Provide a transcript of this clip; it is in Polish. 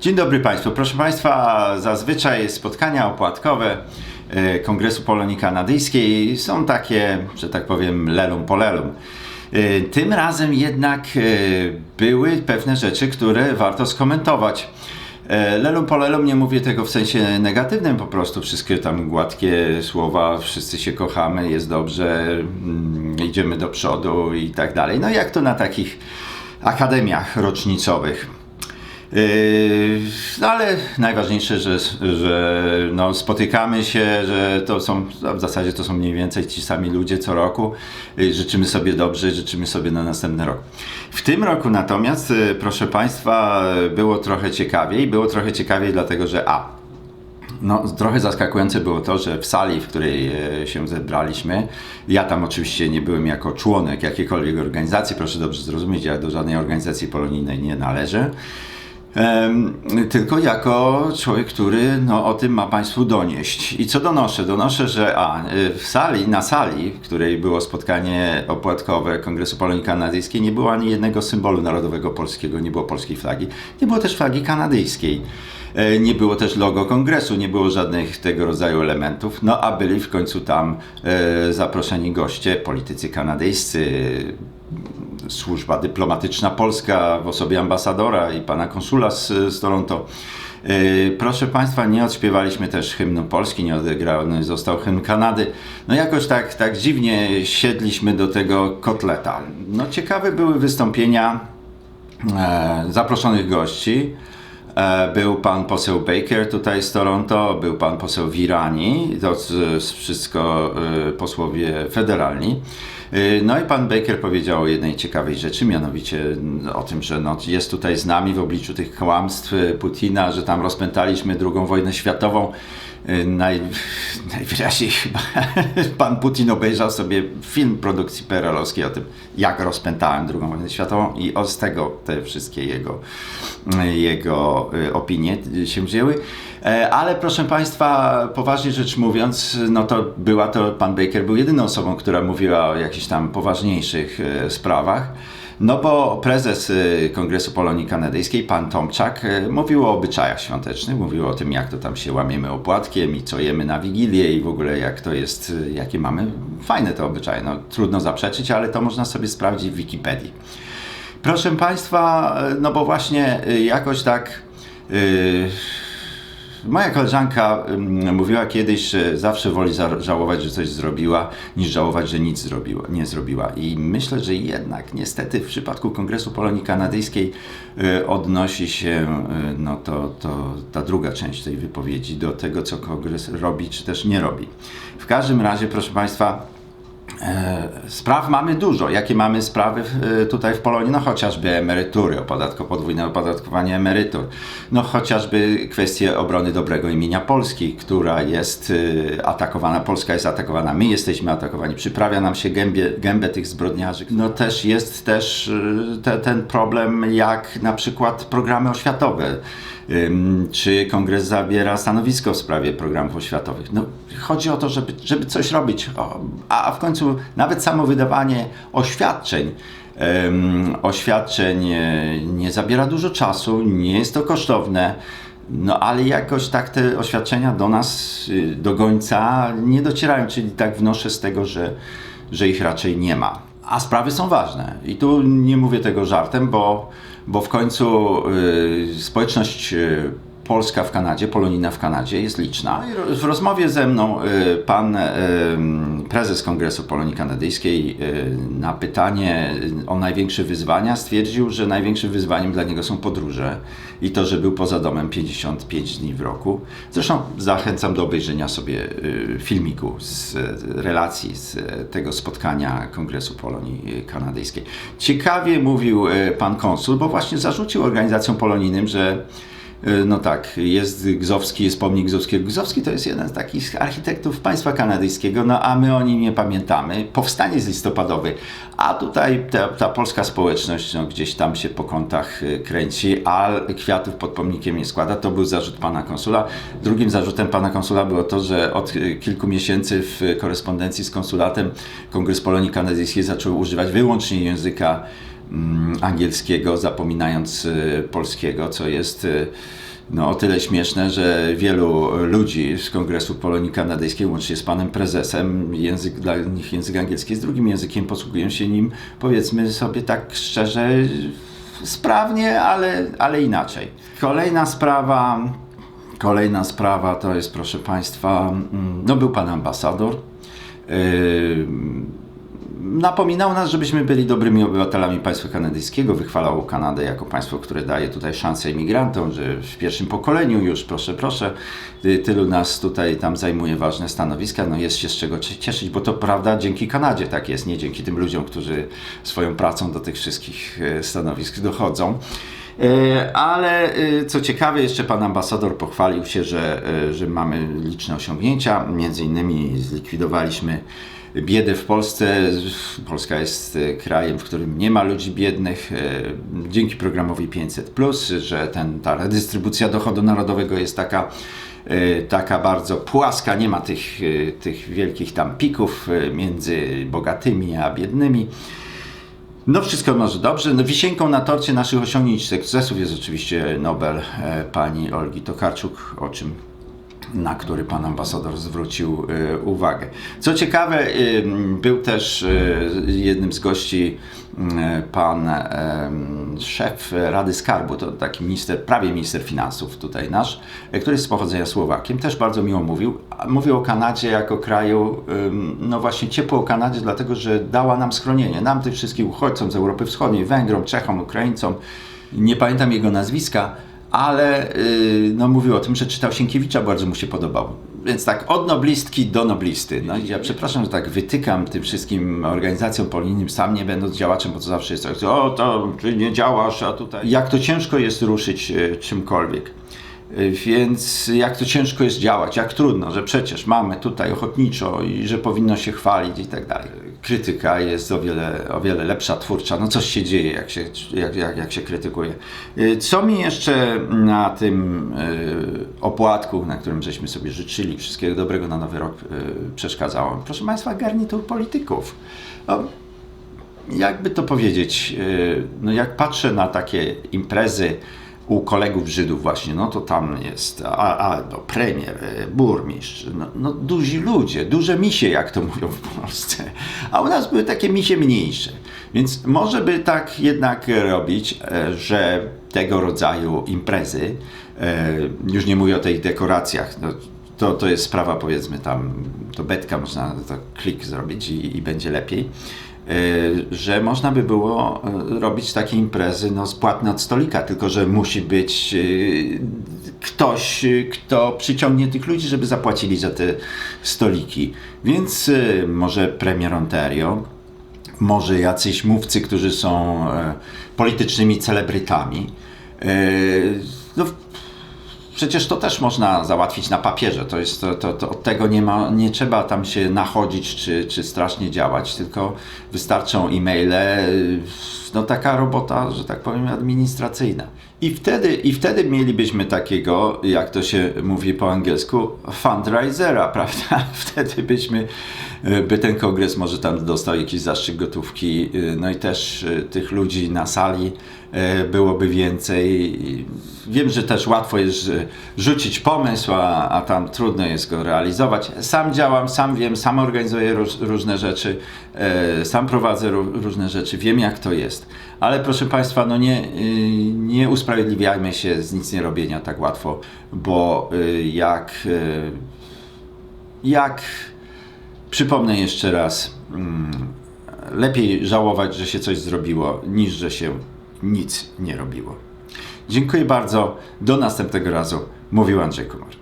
Dzień dobry Państwu. Proszę Państwa, zazwyczaj spotkania opłatkowe e, Kongresu Polonii Kanadyjskiej są takie, że tak powiem, lelum po lelum. E, Tym razem jednak e, były pewne rzeczy, które warto skomentować. Lelum po lelum nie mówię tego w sensie negatywnym, po prostu wszystkie tam gładkie słowa, wszyscy się kochamy, jest dobrze, mm, idziemy do przodu i tak dalej. No jak to na takich akademiach rocznicowych. Yy, No ale najważniejsze, że, że no, spotykamy się, że to są, no, w zasadzie to są mniej więcej ci sami ludzie co roku. Yy, Życzymy sobie dobrze, życzymy sobie na następny rok. W tym roku natomiast, yy, proszę Państwa, było trochę ciekawiej. Było trochę ciekawiej dlatego, że a, no, trochę zaskakujące było to, że w sali, w której się zebraliśmy, ja tam oczywiście nie byłem jako członek jakiejkolwiek organizacji, proszę dobrze zrozumieć, ja do żadnej organizacji polonijnej nie należę. Tylko jako człowiek, który no, o tym ma Państwu donieść. I co donoszę? Donoszę, że a, y, w sali, na sali, w której było spotkanie opłatkowe Kongresu Polonii Kanadyjskiej, nie było ani jednego symbolu narodowego polskiego, nie było polskiej flagi, nie było też flagi kanadyjskiej. E, Nie było też logo kongresu, nie było żadnych tego rodzaju elementów, no a byli w końcu tam e, zaproszeni goście, politycy kanadyjscy, służba dyplomatyczna polska w osobie ambasadora i pana konsula z, z Toronto. Yy, Proszę Państwa, nie odśpiewaliśmy też hymnu Polski, nie odegrany został hymn Kanady. No jakoś tak, tak dziwnie siedliśmy do tego kotleta. No ciekawe były wystąpienia e, zaproszonych gości. E, Był pan poseł Baker tutaj z Toronto, był pan poseł Wirani, to z wszystko e, posłowie federalni. E, No i pan Baker powiedział o jednej ciekawej rzeczy, mianowicie mm, o tym, że no, jest tutaj z nami w obliczu tych kłamstw e, Putina, że tam rozpętaliśmy drugą wojnę światową. E, Naj, najwyraźniej chyba pan Putin obejrzał sobie film produkcji perelowskiej o tym, jak rozpętałem drugą wojnę światową i o, z tego te wszystkie jego, jego y, opinie się wzięły. E, Ale proszę Państwa, poważnie rzecz mówiąc, no to była to, pan Baker był jedyną osobą, która mówiła o jakichś tam poważniejszych e, sprawach. No bo prezes y, Kongresu Polonii Kanadyjskiej, pan Tomczak, mówił o obyczajach świątecznych, mówił o tym, jak to tam się łamiemy opłatkiem i co jemy na Wigilię i w ogóle jak to jest, jakie mamy fajne te obyczaje. No trudno zaprzeczyć, ale to można sobie sprawdzić w Wikipedii. Proszę Państwa, no bo właśnie jakoś tak... y, Moja koleżanka mówiła kiedyś, że zawsze woli żałować, że coś zrobiła, niż żałować, że nic zrobiła, nie zrobiła. I myślę, że jednak niestety w przypadku Kongresu Polonii Kanadyjskiej y, odnosi się y, no to, to ta druga część tej wypowiedzi do tego, co Kongres robi, czy też nie robi. W każdym razie, proszę Państwa, Spraw mamy dużo. Jakie mamy sprawy e, tutaj w Polonii? No chociażby emerytury, opodatko, podwójne opodatkowanie emerytur. No chociażby kwestie obrony dobrego imienia Polski, która jest e, atakowana, Polska jest atakowana, my jesteśmy atakowani, przyprawia nam się gębie, gębę tych zbrodniarzy. No też jest też e, te, ten problem jak na przykład programy oświatowe. Czy kongres zabiera stanowisko w sprawie programów oświatowych? No, chodzi o to, żeby, żeby coś robić, a w końcu nawet samo wydawanie oświadczeń. oświadczeń e, nie zabiera dużo czasu, nie jest to kosztowne. No ale jakoś tak te oświadczenia do nas, y, do gońca nie docierają, czyli tak wnoszę z tego, że, że ich raczej nie ma. A sprawy są ważne. I tu nie mówię tego żartem, bo, bo w końcu y, społeczność y, polska w Kanadzie, polonina w Kanadzie jest liczna. W rozmowie ze mną y, pan y, prezes Kongresu Polonii Kanadyjskiej y, na pytanie o największe wyzwania stwierdził, że największym wyzwaniem dla niego są podróże i to, że był poza domem 55 dni w roku. Zresztą zachęcam do obejrzenia sobie filmiku z relacji z tego spotkania Kongresu Polonii Kanadyjskiej. Ciekawie mówił pan konsul, bo właśnie zarzucił organizacjom polonijnym, że no tak, jest Gzowski, jest pomnik Gzowskiego. Gzowski to jest jeden z takich architektów państwa kanadyjskiego, no a my o nim nie pamiętamy. Powstanie jest listopadowy, a tutaj ta, ta polska społeczność no, gdzieś tam się po kątach y, kręci, a kwiatów pod pomnikiem nie składa. To był zarzut pana konsula. Drugim zarzutem pana konsula było to, że od y, kilku miesięcy w korespondencji z konsulatem Kongres Polonii Kanadyjskiej zaczął używać wyłącznie języka angielskiego, zapominając y, polskiego, co jest y, no, o tyle śmieszne, że wielu ludzi z Kongresu Polonii Kanadyjskiej, łącznie z panem prezesem, język dla nich język angielski jest drugim językiem, posługują się nim, powiedzmy sobie tak szczerze, sprawnie, ale, ale inaczej. Kolejna sprawa, kolejna sprawa to jest, proszę państwa, mm, no był pan ambasador. Yy, napominał nas, żebyśmy byli dobrymi obywatelami państwa kanadyjskiego, wychwalał Kanadę jako państwo, które daje tutaj szansę imigrantom, że w pierwszym pokoleniu już, proszę, proszę, y, tylu nas tutaj tam zajmuje ważne stanowiska, no jest się z czego cieszyć, bo to prawda dzięki Kanadzie tak jest, nie dzięki tym ludziom, którzy swoją pracą do tych wszystkich e, stanowisk dochodzą. E, Ale e, co ciekawe, jeszcze pan ambasador pochwalił się, że, e, że mamy liczne osiągnięcia. Między innymi zlikwidowaliśmy biedę w Polsce. Polska jest krajem, w którym nie ma ludzi biednych. Dzięki programowi 500, że ten, ta redystrybucja dochodu narodowego jest taka taka bardzo płaska, nie ma tych, tych wielkich tam pików między bogatymi a biednymi. No wszystko może dobrze. No, wisienką na torcie naszych osiągnięć, sukcesów jest oczywiście Nobel e, pani Olgi Tokarczuk, o czym na który pan ambasador zwrócił e, uwagę. Co ciekawe, e, był też e, jednym z gości pan szef Rady Skarbu, to taki minister, prawie minister finansów tutaj nasz, który jest z pochodzenia Słowakiem, też bardzo miło mówił. Mówił o Kanadzie jako kraju, no właśnie ciepło o Kanadzie, dlatego że dała nam schronienie, nam tych wszystkich uchodźcom z Europy Wschodniej, Węgrom, Czechom, Ukraińcom, nie pamiętam jego nazwiska, ale yy, no, mówił o tym, że czytał Sienkiewicza, bardzo mu się podobał. Więc tak, od noblistki do noblisty. No ja przepraszam, że tak wytykam tym wszystkim organizacjom polonijnym, sam nie będąc działaczem, bo to zawsze jest tak, o, to ty nie działasz, a tutaj... Jak to ciężko jest ruszyć e, czymkolwiek. E, Więc jak to ciężko jest działać, jak trudno, że przecież mamy tutaj ochotniczo i że powinno się chwalić i tak dalej. Krytyka jest o wiele, o wiele lepsza, twórcza. No coś się dzieje, jak się, jak, jak, jak się krytykuje. E, Co mi jeszcze na tym e, opłatku, na którym żeśmy sobie życzyli wszystkiego dobrego na nowy rok przeszkadzało? Proszę Państwa, garnitur polityków. No, jakby to powiedzieć, no jak patrzę na takie imprezy u kolegów Żydów właśnie, no to tam jest a, a, no, premier, yy, burmistrz, no, no duzi ludzie, duże misie, jak to mówią w Polsce. A u nas były takie misie mniejsze. Więc może by tak jednak robić, e, że tego rodzaju imprezy, e, już nie mówię o tych dekoracjach, no, to, to jest sprawa powiedzmy tam, to betka można to klik zrobić i, i będzie lepiej. E, Że można by było e, robić takie imprezy no, spłatne od stolika, tylko że musi być e, ktoś, kto przyciągnie tych ludzi, żeby zapłacili za te stoliki. Więc może premier Ontario, może jacyś mówcy, którzy są e, politycznymi celebrytami. E, No, Przecież to też można załatwić na papierze. To jest, to, to, to od tego nie, ma, nie trzeba tam się nachodzić czy, czy strasznie działać, tylko wystarczą e-maile. No taka robota, że tak powiem, administracyjna. I wtedy, I wtedy mielibyśmy takiego, jak to się mówi po angielsku, fundraisera, prawda? Wtedy byśmy, e, by ten kongres może tam dostał jakiś zastrzyk gotówki, e, no i też tych ludzi na sali byłoby więcej. Wiem, że też łatwo jest rzucić pomysł, a, a tam trudno jest go realizować. Sam działam, sam wiem, sam organizuję róż, różne rzeczy, e, sam prowadzę ró- różne rzeczy, wiem jak to jest. Ale proszę Państwa, no nie, y, nie usprawiedliwiajmy się z nic nie robienia tak łatwo, bo y, jak, y, jak przypomnę jeszcze raz, mm, lepiej żałować, że się coś zrobiło, niż że się nic nie robiło. Dziękuję bardzo. Do następnego razu. Mówił Andrzej Kumar.